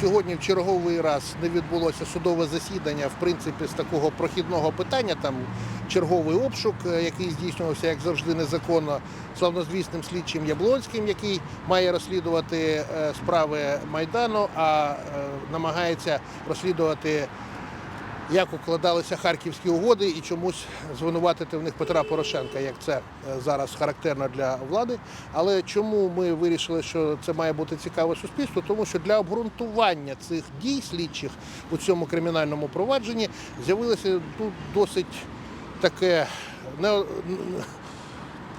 сьогодні в черговий раз не відбулося судове засідання, в принципі, з такого прохідного питання. Там черговий обшук, е, який здійснювався, як завжди, незаконно славнозвісним слідчим Яблонським, який має розслідувати е, справи Майдану, а е, намагається розслідувати як укладалися харківські угоди і чомусь звинуватити в них Петра Порошенка, як це е, зараз характерно для влади. Але чому ми вирішили, що це має бути цікаве суспільству? Тому що для обґрунтування цих дій слідчих у цьому кримінальному провадженні з'явилося тут досить таке не,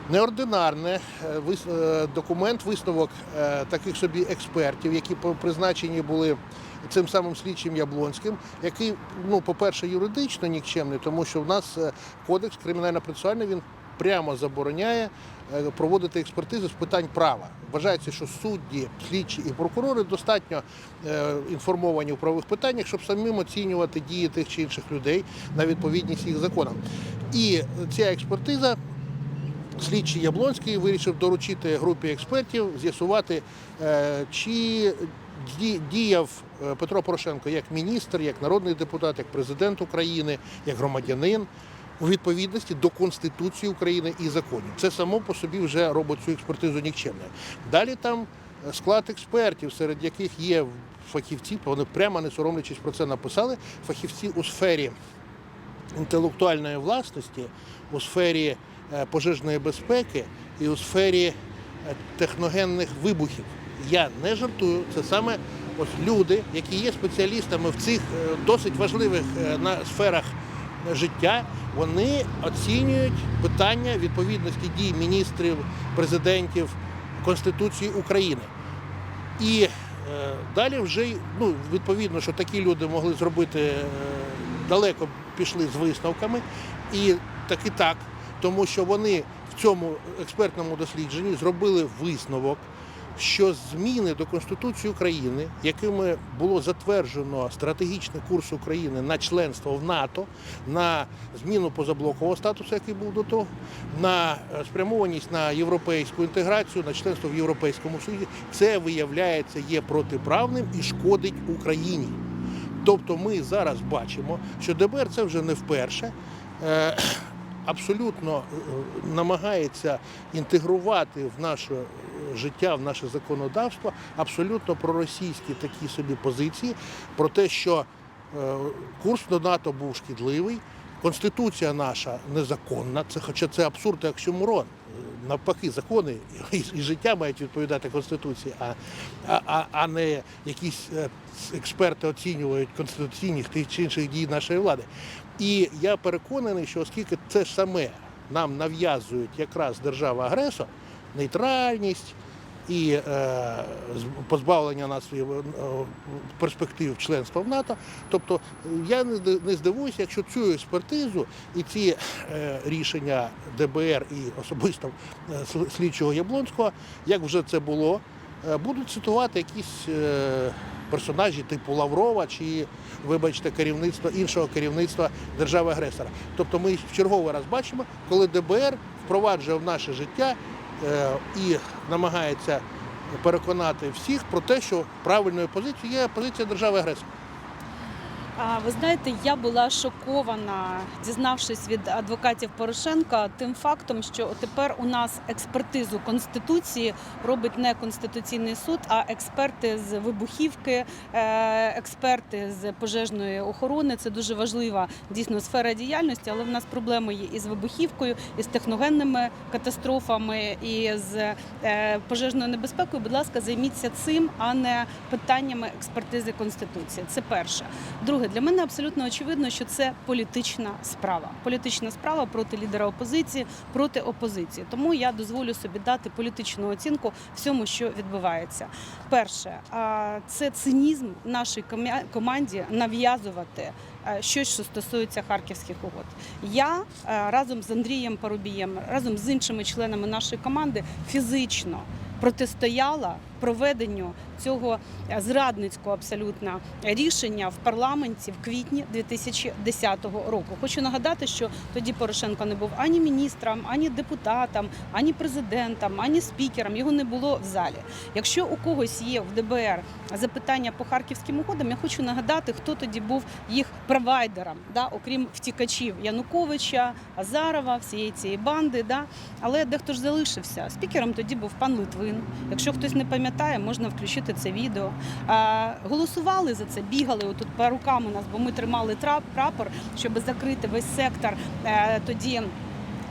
неординарне е, е, документ, висновок таких собі експертів, які призначені були цим самим слідчим Яблонським, який, ну, по-перше, юридично нікчемний, тому що в нас е, кодекс кримінально-процесуальний він прямо забороняє е, проводити експертизи з питань права. Вважається, що судді, слідчі і прокурори достатньо е, інформовані в правових питаннях, щоб самим оцінювати дії тих чи інших людей на відповідність їх законам. І ця експертиза слідчий Яблонський вирішив доручити групі експертів з'ясувати, чи діяв е, Петро Порошенко як міністр, як народний депутат, як президент України, як громадянин у відповідності до Конституції України і законів. Це само по собі вже робить цю експертизу нікчемною. Далі там е, склад експертів, серед яких є фахівці, вони прямо не соромлячись про це написали, фахівці у сфері інтелектуальної власності, у сфері е, пожежної безпеки і у сфері техногенних вибухів. Я не жартую. Це саме ось люди, які є спеціалістами в цих е, досить важливих е, на сферах життя. Вони оцінюють питання відповідності дій міністрів, президентів Конституції України. І е, далі вже ну, відповідно, що такі люди могли зробити далеко пішли з висновками, і так і так, тому що вони в цьому експертному дослідженні зробили висновок, що зміни до Конституції України, якими було затверджено стратегічний курс України на членство в НАТО, на зміну позаблокового статусу, який був до того, на е, спрямованість на європейську інтеграцію, на членство в Європейському Союзі, це виявляється є протиправним і шкодить Україні. Тобто ми зараз бачимо, що ДБР це вже не вперше. Абсолютно е, намагається інтегрувати в наше е, життя, в наше законодавство абсолютно проросійські такі собі позиції про те, що е, курс до НАТО був шкідливий, конституція наша незаконна. Це хоча це абсурд, як Мурон. Навпаки, закони і, життя мають відповідати конституції, а, а, а, а не якісь е, експерти оцінюють конституційних тих чи інших дій нашої влади. І я переконаний, що оскільки це саме нам нав'язують якраз держава-агресор, нейтральність і е, позбавлення нас е, перспектив членства в НАТО. Тобто я не здивуюся, якщо цю експертизу і ці е, рішення ДБР і особисто слідчого Яблонського, як вже це було, будуть цитувати якісь персонажі типу Лаврова чи, вибачте, керівництва іншого керівництва держави-агресора. Тобто ми в черговий раз бачимо, коли ДБР впроваджує в наше життя і намагається переконати всіх про те, що правильною позицією є позиція держави-агресора. А ви знаєте, я була шокована, дізнавшись від адвокатів Порошенка тим фактом, що тепер у нас експертизу конституції робить не конституційний суд, а експерти з вибухівки, е, експерти з пожежної охорони. Це дуже важлива дійсно сфера діяльності, але в нас проблеми є і з вибухівкою, і з техногенними катастрофами, і з е, пожежною небезпекою. Будь ласка, займіться цим, а не питаннями експертизи конституції. Це перше. Друге, для мене абсолютно очевидно, що це політична справа. Політична справа проти лідера опозиції, проти опозиції. Тому я дозволю собі дати політичну оцінку всьому, що відбувається. Перше, це цинізм нашій команді нав'язувати е, щось, що стосується харківських угод. Я е, разом з Андрієм Парубієм, разом з іншими членами нашої команди фізично протистояла проведенню цього е, зрадницького абсолютно рішення в парламенті в квітні 2010 року. Хочу нагадати, що тоді Порошенко не був ані міністром, ані депутатом, ані президентом, ані спікером. Його не було в залі. Якщо у когось є в ДБР запитання по харківським угодам, я хочу нагадати, хто тоді був їх провайдером, да, окрім втікачів Януковича, Азарова, всієї цієї банди. Да. Але дехто ж залишився. Спікером тоді був пан Литвин. Якщо хтось не пам'ятає, можна включити це відео. Голосували за це, бігали отут по рукам у нас, бо ми тримали прапор, щоб закрити весь сектор е, тоді.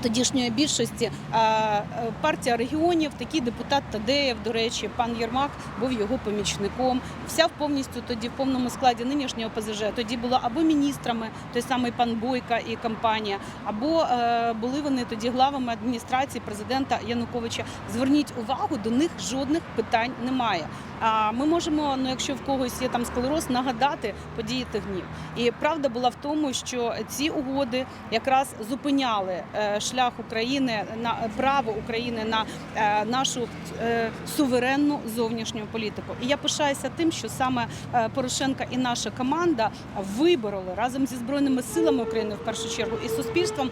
Тодішньої більшості е, партія регіонів, такий депутат Тадеєв, до речі, пан Єрмак був його помічником. Вся в повністю тоді в повному складі нинішнього ОПЗЖ. Тоді була або міністрами, той самий пан Бойка і компанія, або е, були вони тоді главами адміністрації президента Януковича. Зверніть увагу, до них жодних питань немає. А ми можемо, ну якщо в когось є там склероз, нагадати події тих днів. І правда була в тому, що ці угоди якраз зупиняли е, шлях України на право України на е, нашу е, суверенну зовнішню політику. І я пишаюся тим, що саме Порошенка і наша команда вибороли разом зі збройними силами України в першу чергу і суспільством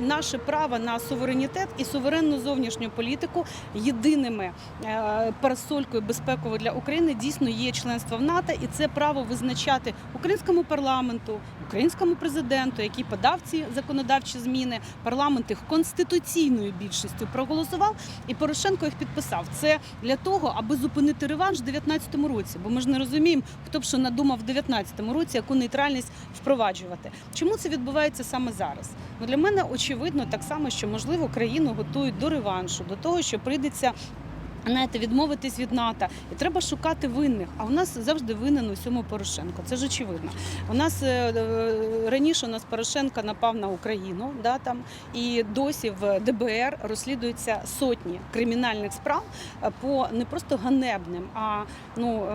наше право на суверенітет і суверенну зовнішню політику єдиними парасолькою безпековою для України дійсно є членство в НАТО, і це право визначати українському парламенту, українському президенту, який подав ці законодавчі зміни. Парламент їх конституційною більшістю проголосував, і Порошенко їх підписав. Це для того, аби зупинити реванш в 19-му році. Бо ми ж не розуміємо, хто б що надумав в 19-му році, яку нейтральність впроваджувати. Чому це відбувається саме зараз? Ну для мене очевидно так само, що можливо країну готують до реваншу, до того, що прийдеться. Знаєте, відмовитись від НАТО, і треба шукати винних. А у нас завжди винен у всьому Порошенко. Це ж очевидно. У нас е, е, раніше у нас Порошенко напав на Україну, да там і досі в ДБР розслідуються сотні кримінальних справ е, по не просто ганебним, а ну.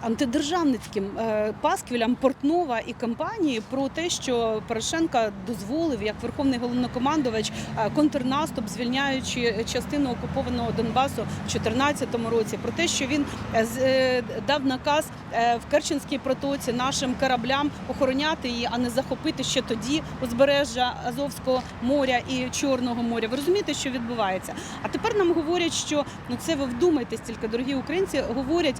Антидержавницьким е, пасквілям Портнова і компанії про те, що Порошенко дозволив як верховний головнокомандувач е, контрнаступ, звільняючи частину окупованого Донбасу в 2014 році. Про те, що він е, дав наказ в Керченській протоці нашим кораблям охороняти її, а не захопити ще тоді узбережжя Азовського моря і Чорного моря. Ви розумієте, що відбувається? А тепер нам говорять, що ну це ви вдумайтесь тільки, дорогі українці, говорять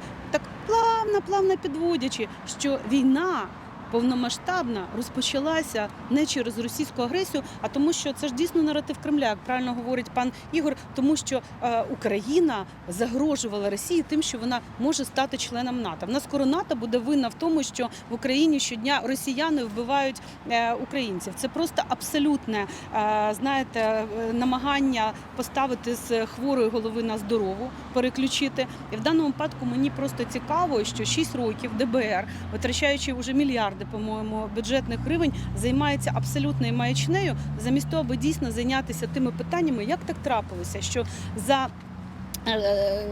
плавно, плавно підводячи, що війна. Повномасштабна розпочалася не через російську агресію, а тому, що це ж дійсно наратив Кремля, як правильно говорить пан Ігор, тому що е, Україна загрожувала Росії тим, що вона може стати членом НАТО. В нас скоро НАТО буде винна в тому, що в Україні щодня росіяни вбивають е, українців. Це просто абсолютне, е, знаєте, намагання поставити з хворої голови на здорову, переключити. І в даному випадку мені просто цікаво, що 6 років ДБР, витрачаючи вже мільярди, по-моєму, бюджетних гривень, займається абсолютною маячнею, замість того, аби дійсно зайнятися тими питаннями, як так трапилося, що за е,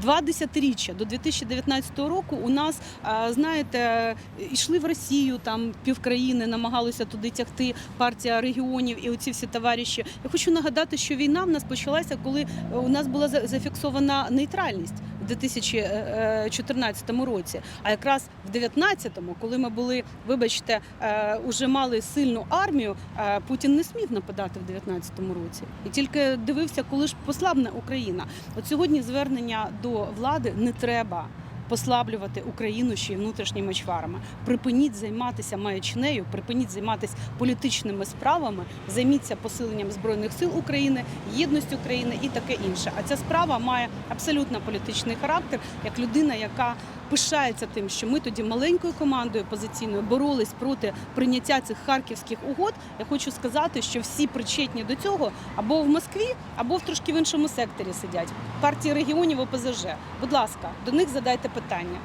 Два десятиріччя до 2019 року у нас, е, знаєте, йшли в Росію, там півкраїни намагалися туди тягти партія регіонів і оці всі товариші. Я хочу нагадати, що війна в нас почалася, коли у нас була за- зафіксована нейтральність в 2014 році. А якраз в 2019-му, коли ми були, вибачте, е, уже мали сильну армію, е, Путін не смів нападати в 2019 році і тільки дивився, коли ж послабне Україна. От сьогодні звернення до влади не треба. Послаблювати Україну ще й внутрішніми чварами. Припиніть займатися маячнею, припиніть займатися політичними справами, займіться посиленням збройних сил України, єдністю України і таке інше. А ця справа має абсолютно політичний характер, як людина, яка пишається тим, що ми тоді маленькою командою опозиційною боролись проти прийняття цих харківських угод. Я хочу сказати, що всі причетні до цього або в Москві, або в трошки в іншому секторі сидять. Партії регіонів ОПЗЖ. Будь ласка, до них задайте питання.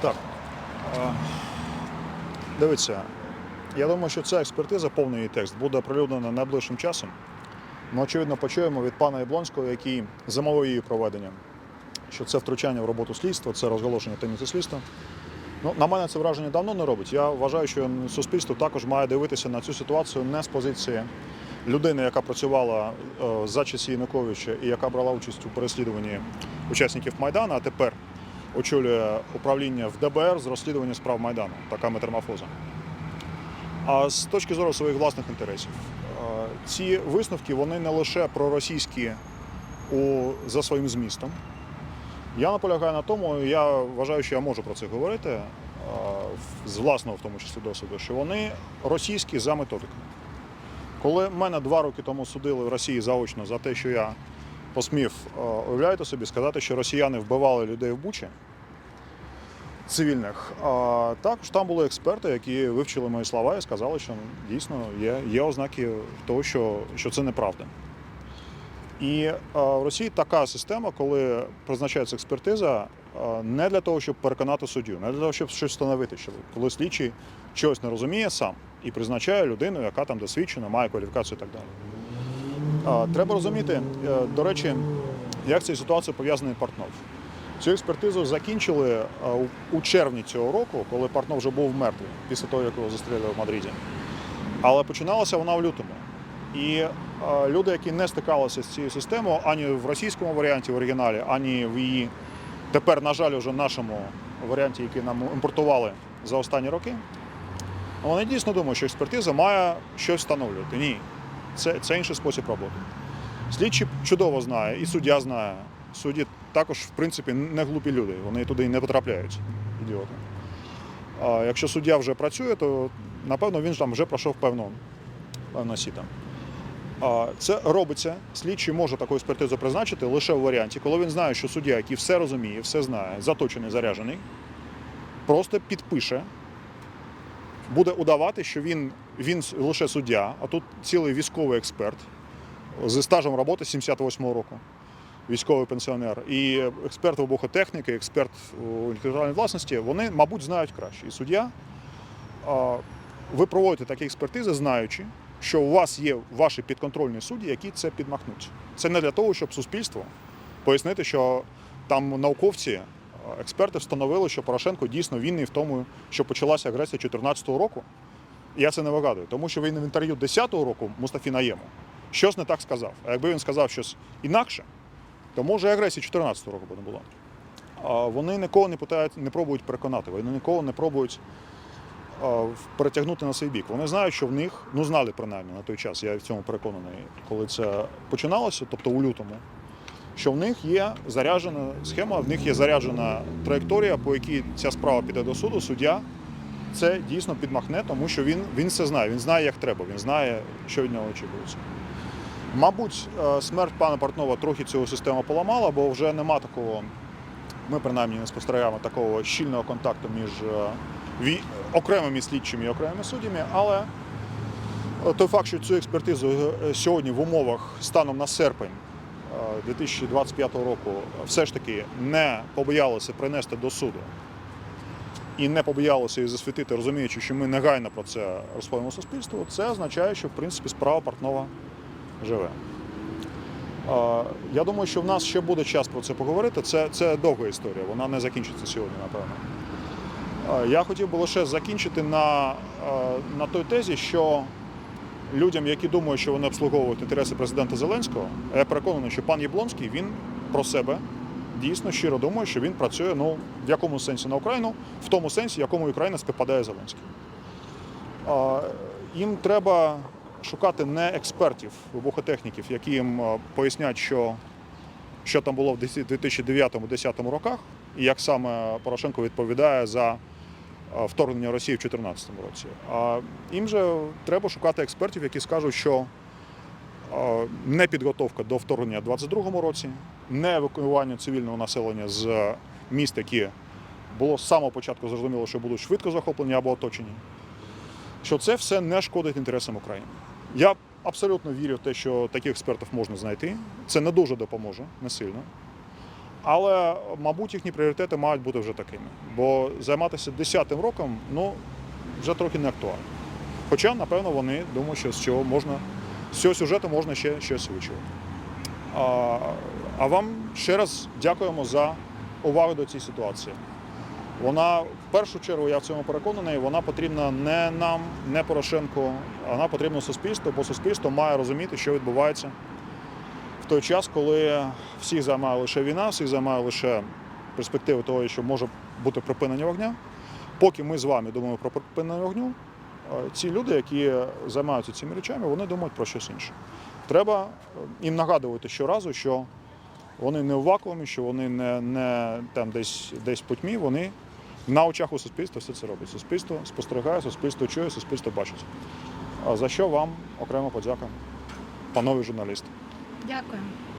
Так. Дивіться, я думаю, що ця експертиза, повний текст, буде оприлюднена найближчим часом. Ми, очевидно, почуємо від пана Яблонського, який замовив її проведення, що це втручання в роботу слідства, це розголошення таємниці слідства. Ну, на мене це враження давно не робить. Я вважаю, що суспільство також має дивитися на цю ситуацію не з позиції людини, яка працювала е, за часів Януковича і яка брала участь у переслідуванні учасників Майдану, а тепер очолює управління в ДБР з розслідування справ Майдану, така метаморфоза. А з точки зору своїх власних інтересів, е, ці висновки вони не лише проросійські у, за своїм змістом. Я наполягаю на тому, я вважаю, що я можу про це говорити з власного, в тому числі досвіду, що вони російські за методикою. Коли мене два роки тому судили в Росії заочно за те, що я посмів, уявляєте собі, сказати, що росіяни вбивали людей в Бучі цивільних, а також там були експерти, які вивчили мої слова і сказали, що ну, дійсно є, є ознаки того, що, що це неправда. І е, в Росії така система, коли призначається експертиза, е, не для того, щоб переконати суддю, не для того, щоб щось встановити, що коли слідчий чогось не розуміє сам і призначає людину, яка там досвідчена, має кваліфікацію і так далі. Е, Треба розуміти, до речі, як ця ситуація пов'язаний Портнов. Цю експертизу закінчили у- червні цього року, коли Портнов вже був мертвий після того, як його застрелили в Мадриді. Але починалася вона в лютому. І е, люди, які не стикалися з цією системою ані в російському варіанті в оригіналі, ані в її тепер, на жаль, вже нашому варіанті, який нам імпортували за останні роки, вони дійсно думають, що експертиза має щось встановлювати. Ні, це, це інший спосіб роботи. Слідчий чудово знає, і суддя знає. Судді також, в принципі, не глупі люди, вони туди не потрапляють, ідіоти. А якщо суддя вже працює, то напевно він там вже пройшов певну, певну сіта. Це робиться. Слідчий може таку експертизу призначити лише у варіанті, коли він знає, що суддя, який все розуміє, все знає, заточений, заряджений, просто підпише, буде удавати, що він, він лише суддя, а тут цілий військовий експерт зі стажем роботи 78-го року, військовий пенсіонер, і експерт вибухотехніки, експерт у інтелектуальній власності, вони, мабуть, знають краще. І суддя, ви проводите такі експертизи, знаючи, що у вас є ваші підконтрольні судді, які це підмахнуть. Це не для того, щоб суспільство пояснити, що там науковці, експерти встановили, що Порошенко дійсно винний в тому, що почалася агресія 2014 року. Я це не вигадую, тому що він в інтерв'ю 10-го року Мустафі Наєму щось не так сказав. А якби він сказав щось інакше, то може і агресії 14 року би не було. А вони нікого не питають, не пробують переконати, вони нікого не пробують перетягнути на свій бік. Вони знають, що в них, ну знали принаймні на той час, я в цьому переконаний, коли це починалося, тобто у лютому, що в них є заряджена схема, в них є заряджена траєкторія, по якій ця справа піде до суду, суддя це дійсно підмахне, тому що він, він все знає, він знає, як треба, він знає, що від нього очікується. Мабуть, е, смерть пана Портнова трохи цю систему поламала, бо вже нема такого, ми принаймні не спостерігаємо такого щільного контакту між е, окремими слідчими і окремими суддями, але е, той факт, що цю експертизу е, сьогодні в умовах станом на серпень е, 2025 року все ж таки не побоялися принести до суду і не побоялися її засвітити, розуміючи, що ми негайно про це розповімо суспільству, це означає, що в принципі справа Портнова живе. Е, Я думаю, що в нас ще буде час про це поговорити. Це, це довга історія, вона не закінчиться сьогодні, напевно. Е, Я хотів би лише закінчити на, е, на той тезі, що людям, які думають, що вони обслуговують інтереси президента Зеленського, я переконаний, що пан Яблонський він про себе дійсно щиро думає, що він працює ну, в якому сенсі на Україну, в тому сенсі, якому Україна співпадає Зеленський. Е, Їм треба шукати не експертів, вибухотехніків, які їм пояснять, що, що там було в 2009-2010 роках, і як саме Порошенко відповідає за вторгнення Росії в 2014 році. А їм же треба шукати експертів, які скажуть, що не підготовка до вторгнення в 2022 році, не евакуювання цивільного населення з міст, які було з самого початку зрозуміло, що будуть швидко захоплені або оточені що це все не шкодить інтересам України. Я абсолютно вірю в те, що таких експертів можна знайти. Це не дуже допоможе, не сильно. Але, мабуть, їхні пріоритети мають бути вже такими. Бо займатися 10-м роком ну, вже трохи не актуально. Хоча, напевно, вони думають, що з цього можна, з цього сюжету можна ще щось вичувати. А, а вам ще раз дякуємо за увагу до цієї ситуації. Вона в першу чергу, я в цьому переконаний, вона потрібна не нам, не Порошенку, вона потрібна суспільству, бо суспільство має розуміти, що відбувається той час, коли всіх займає лише війна, всіх займає лише перспективи того, що може бути припинення вогня. Поки ми з вами думаємо про припинення вогню, е, ці люди, які займаються цими речами, вони думають про щось інше. Треба е, їм нагадувати щоразу, що вони не в вакуумі, що вони не, не там десь десь путьмі, вони на очах у суспільства все це робить. Суспільство спостерігає, суспільство чує, суспільство бачить. За що вам окремо подяка, панові журналісти. Дякую.